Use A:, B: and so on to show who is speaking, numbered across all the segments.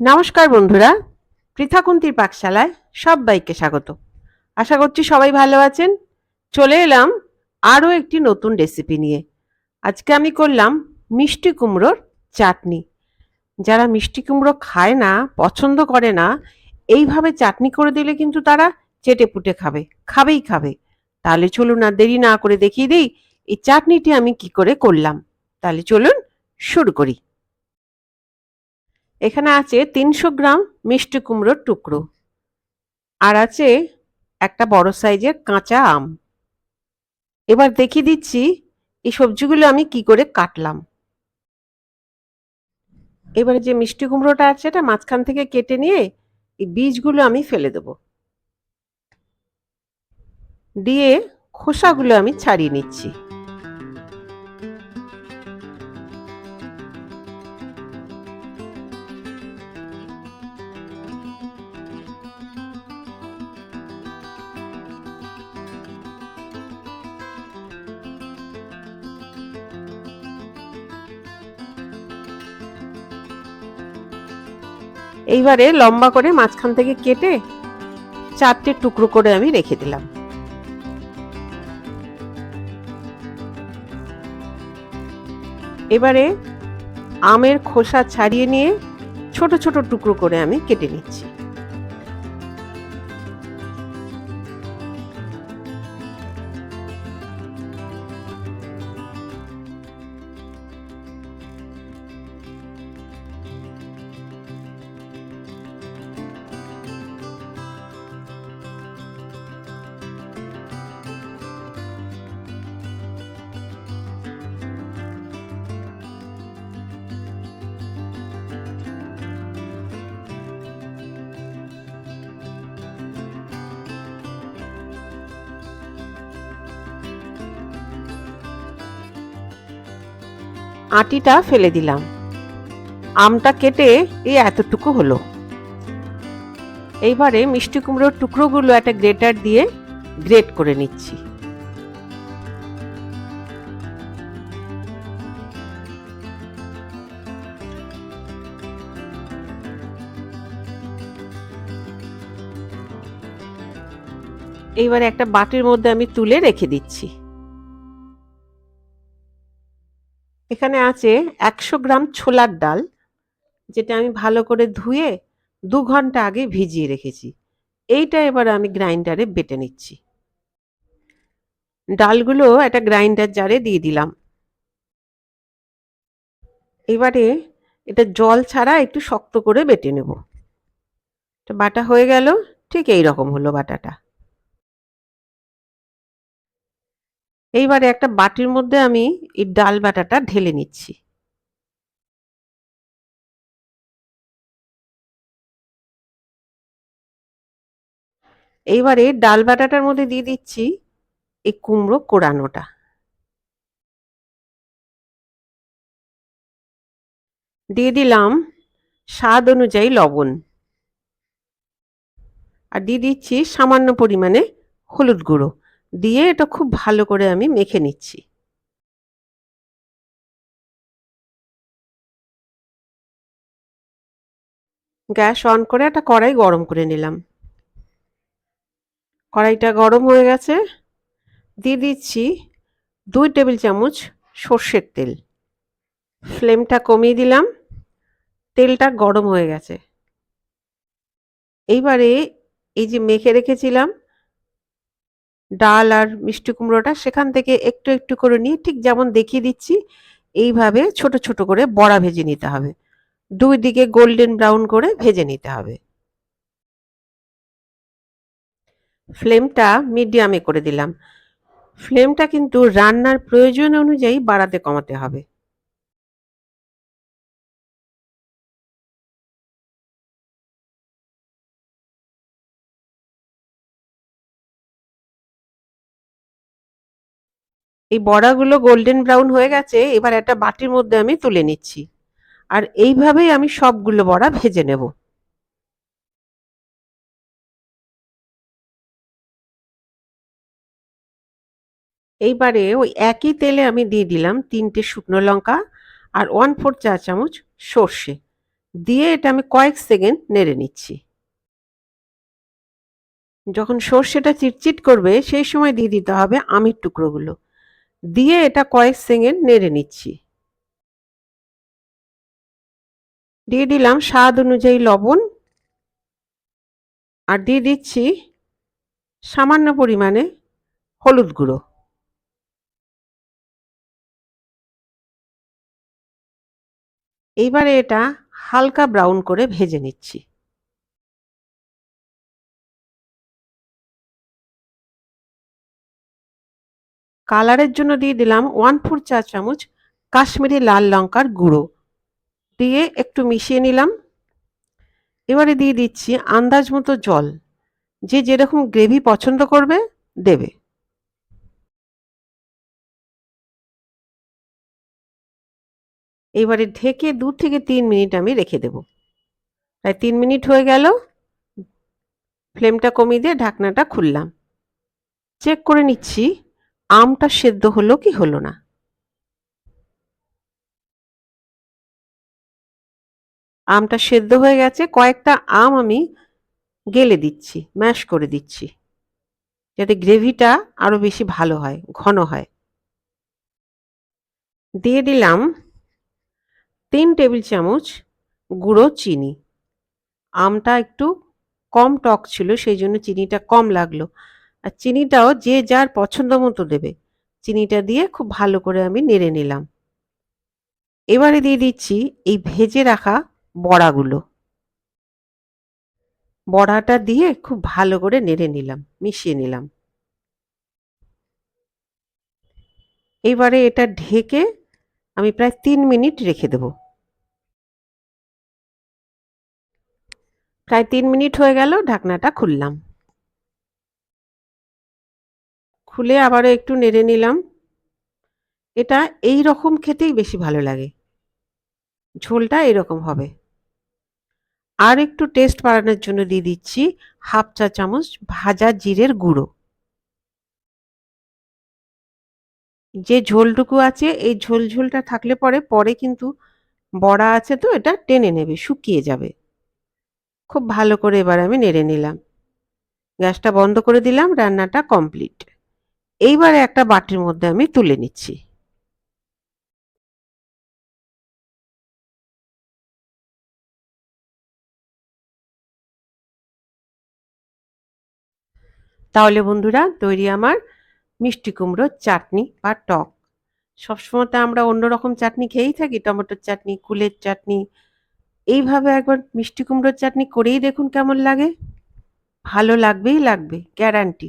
A: নমস্কার বন্ধুরা, পৃথাকুন্তির পাকশালায় সবাইকে স্বাগত। আশা করছি সবাই ভালো আছেন। চলে এলাম আরও একটি নতুন রেসিপি নিয়ে। আজকে আমি করলাম মিষ্টি কুমড়োর চাটনি। যারা মিষ্টি কুমড়ো খায় না, পছন্দ করে না, এইভাবে চাটনি করে দিলে কিন্তু তারা চেটে পুটে খাবে, খাবেই খাবে। তাহলে চলুন আর দেরি না করে দেখিয়ে দিই, এই চাটনিটি আমি কি করে করলাম। তাহলে চলুন শুরু করি। এখানে আছে তিনশো গ্রাম মিষ্টি কুমড়োর টুকরো। আর আছে একটা বড় সাইজের কাঁচা আম। এবার দেখিয়ে দিচ্ছি এই সবজিগুলো আমি কি করে কাটলাম। এবারে যে মিষ্টি কুমড়োটা আছে এটা মাঝখান থেকে কেটে নিয়ে এই বীজগুলো আমি ফেলে দেব। দিয়ে খোসাগুলো আমি ছাড়িয়ে নিচ্ছি। এইবারে লম্বা করে মাঝখান থেকে কেটে চারটে টুকরো করে আমি রেখে দিলাম। এবারে আমের খোসা ছাড়িয়ে নিয়ে ছোট ছোট টুকরো করে আমি কেটে নিচ্ছি। আটিটা ফেলে দিলাম। আমটা কেটে এই এতটুকু হলো। এইবারে মিষ্টি কুমড়োর টুকরোগুলো একটা গ্রেটার দিয়ে গ্রেট করে নিচ্ছি। এইবারে একটা বাটির মধ্যে আমি তুলে রেখে দিচ্ছি। এখানে আছে একশো গ্রাম ছোলার ডাল, যেটা আমি ভালো করে ধুয়ে দু ঘণ্টা আগে ভিজিয়ে রেখেছি। এইটা এবার আমি গ্রাইন্ডারে বেটে নিচ্ছি। ডালগুলো একটা গ্রাইন্ডার জারে দিয়ে দিলাম। এবারে এটা জল ছাড়া একটু শক্ত করে বেটে নেব। বাটা হয়ে গেল, ঠিক এই রকম হলো বাটাটা। এইবারে একটা বাটির মধ্যে আমি এই ডাল বাটাটা ঢেলে নিচ্ছি। এইবারে ডাল বাটাটার মধ্যে দিয়ে দিচ্ছি এই কুমড়ো কোড়ানোটা দিয়ে দিলাম স্বাদ অনুযায়ী লবণ। আর দিয়ে দিচ্ছি সামান্য পরিমাণে হলুদ গুঁড়ো। দিয়ে এটা খুব ভালো করে আমি মেখে নিচ্ছি। গ্যাস অন করে একটা কড়াই গরম করে নিলাম। কড়াইটা গরম হয়ে গেছে। দিয়ে দিচ্ছি দুই টেবিল চামচ সর্ষের তেল। ফ্লেমটা কমিয়ে দিলাম। তেলটা গরম হয়ে গেছে। এইবারে এই যে মেখে রেখেছিলাম ডাল আর মিষ্টি কুমড়োটা সেখান থেকে একটু একটু করে নিয়ে ঠিক যেমন দেখিয়ে দিচ্ছি, এইভাবে ছোট ছোট করে বড়া ভেজে নিতে হবে। দুই দিকে গোল্ডেন ব্রাউন করে ভেজে নিতে হবে। ফ্লেমটা মিডিয়ামে করে দিলাম। ফ্লেমটা কিন্তু রান্নার প্রয়োজন অনুযায়ী বাড়াতে কমাতে হবে। এই বড়াগুলো গোল্ডেন ব্রাউন হয়ে গেছে, এবার একটা বাটির মধ্যে আমি তুলে নিচ্ছি। আর এইভাবেই আমি সবগুলো বড়া ভেজে নেব। এইবারে ওই একই তেলে আমি দিয়ে দিলাম তিনটে শুকনো লঙ্কা আর ওয়ান ফোর চা চামচ সর্ষে। দিয়ে এটা আমি কয়েক সেকেন্ড নেড়ে নিচ্ছি। যখন সর্ষেটা চিটচিট করবে, সেই সময় দিয়ে দিতে হবে আমির টুকরোগুলো। দিয়ে এটা কয়েক সেকেন্ড নেড়ে নিচ্ছি। দিয়ে দিলাম স্বাদ অনুযায়ী লবণ। আর দিয়ে দিচ্ছি সামান্য পরিমাণে হলুদ গুঁড়ো। এইবারে এটা হালকা ব্রাউন করে ভেজে নিচ্ছি। কালারের জন্য দিয়ে দিলাম ওয়ান ফোর চা চামচ কাশ্মীরি লাল লঙ্কার গুঁড়ো। দিয়ে একটু মিশিয়ে নিলাম। এবারে দিয়ে দিচ্ছি আন্দাজ মতো জল। যে যেরকম গ্রেভি পছন্দ করবে, দেবে। এবারে ঢেকে দু থেকে তিন মিনিট আমি রেখে দেব। প্রায় তিন মিনিট হয়ে গেল। ফ্লেমটা কমিয়ে দিয়ে ঢাকনাটা খুললাম। চেক করে নিচ্ছি। আমটা সেদ্ধ হলো কি হলো না? আমটা সেদ্ধ হয়ে গেছে, কয়েকটা আম আমি গেলে দিচ্ছি, ম্যাশ করে দিচ্ছি, যাতে গ্রেভিটা আরও বেশি ভালো হয়, ঘন হয়। দিয়ে দিলাম তিন টেবিল চামচ গুঁড়ো চিনি। আমটা একটু কম টক ছিল, সেই জন্য চিনিটা কম লাগল। আর চিনিটাও যে যার পছন্দ মতো দেবে। চিনিটা দিয়ে খুব ভালো করে আমি নেড়ে নিলাম। এবারে দিয়ে দিচ্ছি এই ভেজে রাখা বড়াগুলো। বড়াটা দিয়ে খুব ভালো করে নেড়ে নিলাম, মিশিয়ে নিলাম। এবারে এটা ঢেকে আমি প্রায় তিন মিনিট রেখে দেব। প্রায় তিন মিনিট হয়ে গেল, ঢাকনাটা খুললাম। খুলে আবারও একটু নেড়ে নিলাম। এটা এই রকম খেতেই বেশি ভালো লাগে। ঝোলটা এরকম হবে। আর একটু টেস্ট বাড়ানোর জন্য দিয়ে দিচ্ছি হাফ চা চামচ ভাজা জিরের গুঁড়ো। যে ঝোলটুকু আছে, এই ঝোল ঝোলটা থাকলে পরে পরে কিন্তু বড়া আছে তো, এটা টেনে নেবে, শুকিয়ে যাবে। খুব ভালো করে এবার আমি নেড়ে নিলাম। গ্যাসটা বন্ধ করে দিলাম, রান্নাটা কমপ্লিট এইবারে একটা বাটির মধ্যে আমি তুলে নিচ্ছি। তাহলে বন্ধুরা, তৈরি আমার মিষ্টি কুমড়োর চাটনি বা টক। সবসময় তো আমরা অন্যরকম চাটনি খেয়েই থাকি, টমেটোর চাটনি, কুলের চাটনি। এইভাবে একবার মিষ্টি কুমড়োর চাটনি করেই দেখুন কেমন লাগে। ভালো লাগবেই লাগবে গ্যারান্টি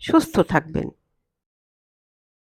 A: সুস্থ থাকবেন।